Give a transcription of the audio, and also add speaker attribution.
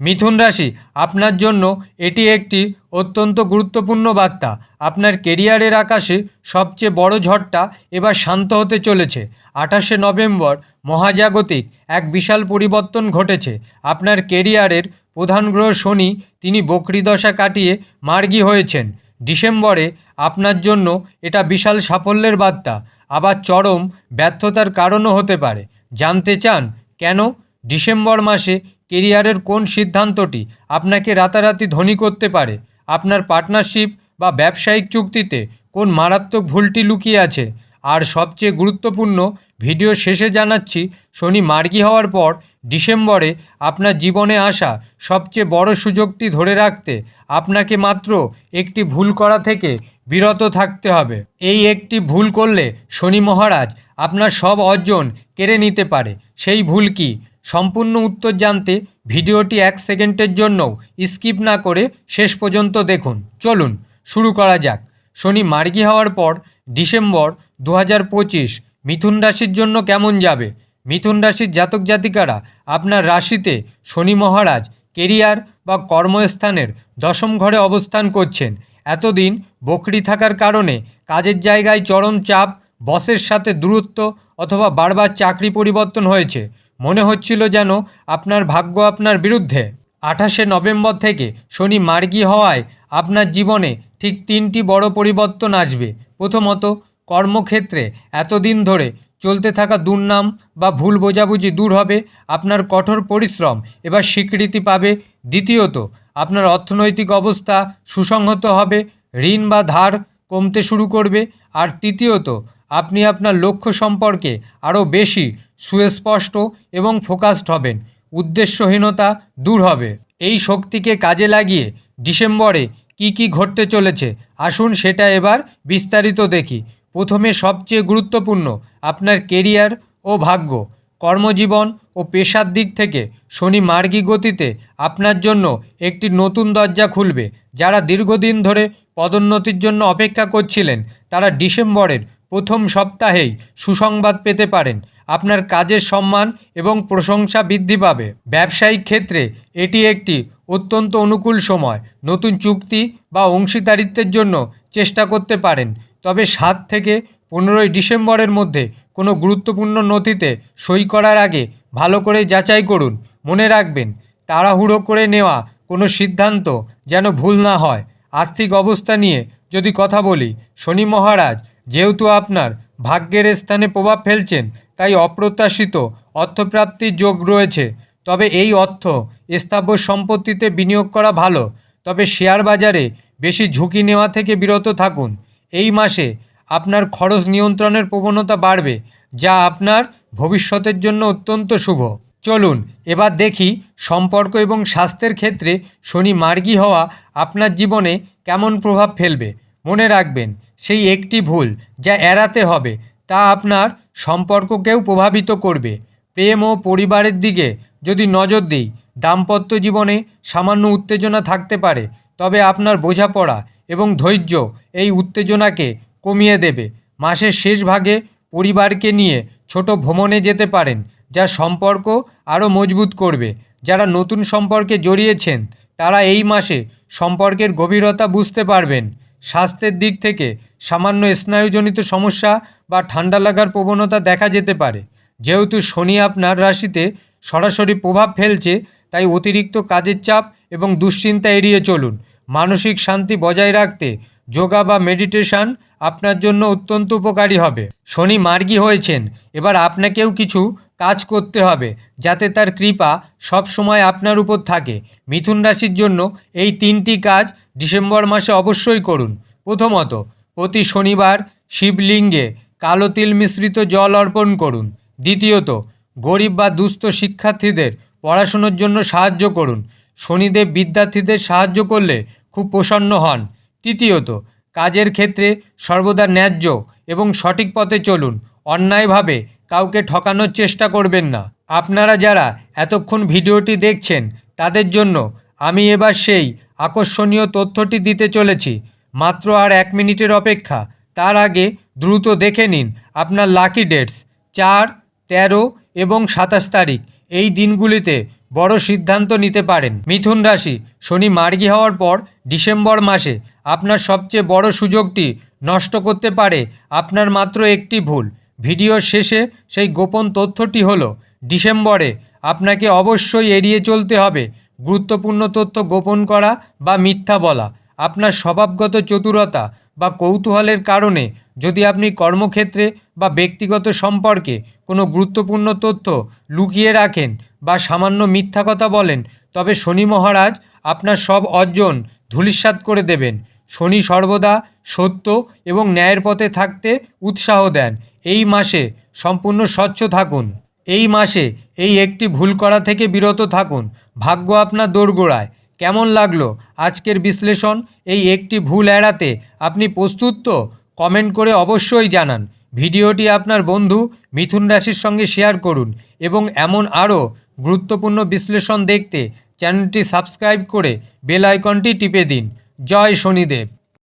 Speaker 1: মিথুন রাশি, আপনার জন্য এটি একটি অত্যন্ত গুরুত্বপূর্ণ বার্তা। আপনার কেরিয়ারের আকাশে সবচেয়ে বড় ঝড়টা এবার শান্ত হতে চলেছে। আঠাশে নভেম্বর মহাজাগতিক এক বিশাল পরিবর্তন ঘটেছে। আপনার কেরিয়ারের প্রধান গ্রহ শনি, তিনি বকরি দশা কাটিয়ে মার্গী হয়েছেন। ডিসেম্বরে আপনার জন্য এটা বিশাল সাফল্যের বার্তা। আবার চরম ব্যর্থতার কারণও হতে পারে। জানতে চান কেন? ডিসেম্বর মাসে কেরিয়ারের কোন সিদ্ধান্তটি আপনাকে রাতারাতি ধনী করতে পারে? আপনার পার্টনারশিপ বা ব্যবসায়িক চুক্তিতে কোন মারাত্মক ভুলটি লুকিয়ে আছে? আর সবচেয়ে গুরুত্বপূর্ণ, ভিডিও শেষে জানাচ্ছি, শনি মার্গি হওয়ার পর ডিসেম্বরে আপনার জীবনে আসা সবচেয়ে বড় সুযোগটি ধরে রাখতে আপনাকে মাত্র একটি ভুল করা থেকে বিরত থাকতে হবে। এই একটি ভুল করলে শনি মহারাজ আপনার সব অর্জন কেড়ে নিতে পারে। সেই ভুল কি? সম্পূর্ণ উত্তর জানতে ভিডিওটি এক সেকেন্ডের জন্যও স্কিপ না করে শেষ পর্যন্ত দেখুন। চলুন, শুরু করা যাক। শনি মার্গী হওয়ার পর ডিসেম্বর দু হাজার পঁচিশ, মিথুন রাশির জন্য কেমন যাবে? মিথুন রাশির জাতক জাতিকারা আপনার রাশিতে শনি মহারাজ, কেরিয়ার বা কর্মস্থানের দশম ঘরে অবস্থান করছেন। এতদিন বকরি থাকার কারণে কাজের জায়গায় চরম চাপ, বসের সাথে দূরত্ব অথবা বারবার চাকরি পরিবর্তন হয়েছে। মনে হচ্ছিল যেন আপনার ভাগ্য আপনার বিরুদ্ধে। আঠাশে নভেম্বর থেকে শনি মার্গী হওয়ায় আপনার জীবনে ঠিক তিনটি বড় পরিবর্তন আসবে। প্রথমত, কর্মক্ষেত্রে এতদিন ধরে চলতে থাকা দুর্নাম বা ভুল বোঝাবুঝি দূর হবে, আপনার কঠোর পরিশ্রম এবার স্বীকৃতি পাবে। দ্বিতীয়ত, আপনার অর্থনৈতিক অবস্থা সুসংহত হবে, ঋণ বা ধার কমতে শুরু করবে। আর তৃতীয়ত আপনি আপনার লক্ষ্য সম্পর্কে আরও বেশি সুস্পষ্ট এবং ফোকাসড হবেন। উদ্দেশ্যহীনতা দূর হবে। এই শক্তিকে কাজে লাগিয়ে ডিসেম্বরে কি কি ঘটতে চলেছে, আসুন সেটা এবার বিস্তারিত দেখি। প্রথমে সবচেয়ে গুরুত্বপূর্ণ, আপনার কেরিয়ার ও ভাগ্য। কর্মজীবন ও পেশার দিক থেকে শনি মার্গী গতিতে আপনার জন্য একটি নতুন দরজা খুলবে। যারা দীর্ঘদিন ধরে পদোন্নতির জন্য অপেক্ষা করছিলেন, তারা ডিসেম্বরের প্রথম সপ্তাহেই সুসংবাদ পেতে পারেন। আপনার কাজের সম্মান এবং প্রশংসা বৃদ্ধি পাবে। ব্যবসায়িক ক্ষেত্রে এটি একটি অত্যন্ত অনুকূল সময়। নতুন চুক্তি বা অংশীদারিত্বের জন্য চেষ্টা করতে পারেন। তবে সাত থেকে পনেরোই ডিসেম্বরের মধ্যে কোনো গুরুত্বপূর্ণ নথিতে সই করার আগে ভালো করে যাচাই করুন। মনে রাখবেন, তাড়াহুড়ো করে নেওয়া কোনো সিদ্ধান্ত যেন ভুল না হয়। আর্থিক অবস্থা নিয়ে যদি কথা বলি, শনি মহারাজ যেহেতু আপনার ভাগ্যের স্থানে প্রভাব ফেলছেন, তাই অপ্রত্যাশিত অর্থপ্রাপ্তির যোগ রয়েছে। তবে এই অর্থ স্থাব্য সম্পত্তিতে বিনিয়োগ করা ভালো, তবে শেয়ার বাজারে বেশি ঝুঁকি নেওয়া থেকে বিরত থাকুন। এই মাসে আপনার খরচ নিয়ন্ত্রণের প্রবণতা বাড়বে, যা আপনার ভবিষ্যতের জন্য অত্যন্ত শুভ। চলুন, এবার দেখি সম্পর্ক এবং স্বাস্থ্যের ক্ষেত্রে শনি মার্গী হওয়া আপনার জীবনে কেমন প্রভাব ফেলবে। মনে রাখবেন সেই একটি ভুল যা এড়াতে হবে, তা আপনার সম্পর্ককেও প্রভাবিত করবে। প্রেম ও পরিবারের দিকে যদি নজর দিই, দাম্পত্য জীবনে সামান্য উত্তেজনা থাকতে পারে, তবে আপনার বোঝাপড়া এবং ধৈর্য এই উত্তেজনাকে কমিয়ে দেবে। মাসের শেষ ভাগে পরিবারকে নিয়ে ছোট ভ্রমণে যেতে পারেন, যা সম্পর্ক আরও মজবুত করবে। যারা নতুন সম্পর্কে জড়িয়েছেন, তারা এই মাসে সম্পর্কের গভীরতা বুঝতে পারবেন। স্বাস্থ্যের দিক থেকে সামান্য স্নায়ুজনিত সমস্যা বা ঠান্ডা লাগার প্রবণতা দেখা যেতে পারে। যেহেতু শনি আপনার রাশিতে সরাসরি প্রভাব ফেলছে, তাই অতিরিক্ত কাজের চাপ এবং দুশ্চিন্তা এড়িয়ে চলুন। মানসিক শান্তি বজায় রাখতে যোগা বা মেডিটেশন আপনার জন্য অত্যন্ত উপকারী হবে। শনি মার্গী হয়েছেন। এবার আপনাকেও কিছু কাজ করতে হবে, যাতে তার কৃপা সব সময় আপনার উপর থাকে। মিথুন রাশির জন্য এই তিনটি কাজ ডিসেম্বর মাসে অবশ্যই করুন। প্রথমত, প্রতি শনিবার শিবলিঙ্গে কালো তিল মিশ্রিত জল অর্পণ করুন। দ্বিতীয়ত, গরিব বা দুস্থ শিক্ষার্থীদের পড়াশুনোর জন্য সাহায্য করুন। শনিদেব বিদ্যার্থীদের সাহায্য করলে খুব প্রসন্ন হন। তৃতীয়ত, কাজের ক্ষেত্রে সর্বদা ন্যায্য এবং সঠিক পথে চলুন। অন্যায়ভাবে কাউকে ঠকানোর চেষ্টা করবেন না। আপনারা যারা এতক্ষণ ভিডিওটি দেখছেন, তাদের জন্য আমি এবার সেই আকর্ষণীয় তথ্যটি দিতে চলেছি। মাত্র আর এক মিনিটের অপেক্ষা। তার আগে দ্রুত দেখে নিন আপনার লাকি ডেটস। চার, তেরো এবং সাতাশ তারিখ। এই দিনগুলিতে বড় সিদ্ধান্ত নিতে পারেন। মিথুন রাশি শনি মার্গী হওয়ার পর ডিসেম্বর মাসে আপনার সবচেয়ে বড় সুযোগটি নষ্ট করতে পারে আপনার মাত্র একটি ভুল। ভিডিওর শেষে সেই গোপন তথ্যটি হলো, ডিসেম্বরে আপনাকে অবশ্যই এড়িয়ে চলতে হবে গুরুত্বপূর্ণ তথ্য গোপন করা বা মিথ্যা বলা। আপনার স্বভাবগত চতুরতা বা কৌতূহলের কারণে যদি আপনি কর্মক্ষেত্রে বা ব্যক্তিগত সম্পর্কে কোনো গুরুত্বপূর্ণ তথ্য লুকিয়ে রাখেন বা সামান্য মিথ্যা কথা বলেন, তবে শনি মহারাজ আপনার সব অর্জন ধূলিসাৎ করে দেবেন। শনি সর্বদা সত্য এবং ন্যায়ের পথে থাকতে উৎসাহ দেন। এই মাসে সম্পূর্ণ স্বচ্ছ থাকুন। এই মাসে এই একটি ভুল করা থেকে বিরত থাকুন। ভাগ্য আপনার দোরগোড়ায়। কেমন লাগল আজকের বিশ্লেষণ? এই একটি ভুল এড়াতে আপনি প্রস্তুত তো? কমেন্ট করে অবশ্যই জানান। ভিডিওটি আপনার বন্ধু মিথুন রাশির সঙ্গে শেয়ার করুন এবং এমন আরও গুরুত্বপূর্ণ বিশ্লেষণ দেখতে চ্যানেলটি সাবস্ক্রাইব করে বেল আইকনটি টিপে দিন। জয় শনিদেব।